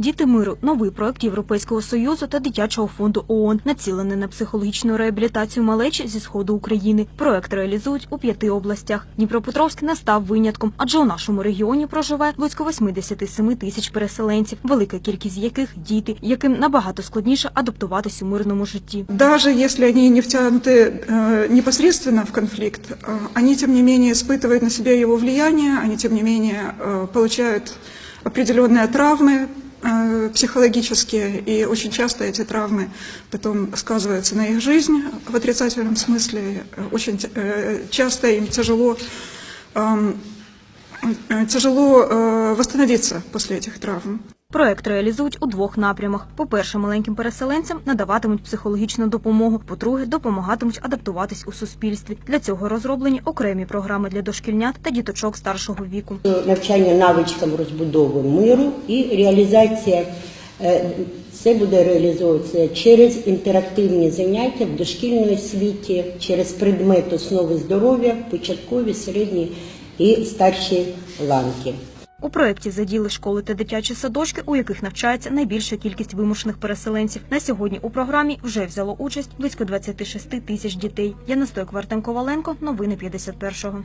Діти миру новий проект Європейського союзу та дитячого фонду ООН, націлений на психологічну реабілітацію малечі зі сходу України. Проект реалізують у п'яти областях. Дніпропетровськ не став винятком, адже у нашому регіоні проживає близько 87 тисяч переселенців, велика кількість з яких діти, яким набагато складніше адаптуватись у мирному житті. Даже если они не втянуты э, непосредственно в конфликт, э, они тем не менее испытывают на себе его влияние, они тем не менее э, получают определенные травмы э, психологические, и очень часто эти травмы потом сказываются на их жизнь в отрицательном смысле. Э, Очень э, часто им тяжело, эм, э, тяжело э, восстановиться после этих травм. Проект реалізують у двох напрямах: по-перше, маленьким переселенцям надаватимуть психологічну допомогу. По-друге, допомагатимуть адаптуватись у суспільстві. Для цього розроблені окремі програми для дошкільнят та діточок старшого віку. навчання навичкам розбудови миру і реалізація. е, Це буде реалізовуватися через інтерактивні заняття в дошкільній освіті, через предмет основи здоров'я, початкові, середні і старші ланки. У проєкті заділи школи та дитячі садочки, у яких навчається найбільша кількість вимушених переселенців. На сьогодні у програмі вже взяло участь близько 26 тисяч дітей. Яна Стойк Вартенко Валенко. Новини 51-го.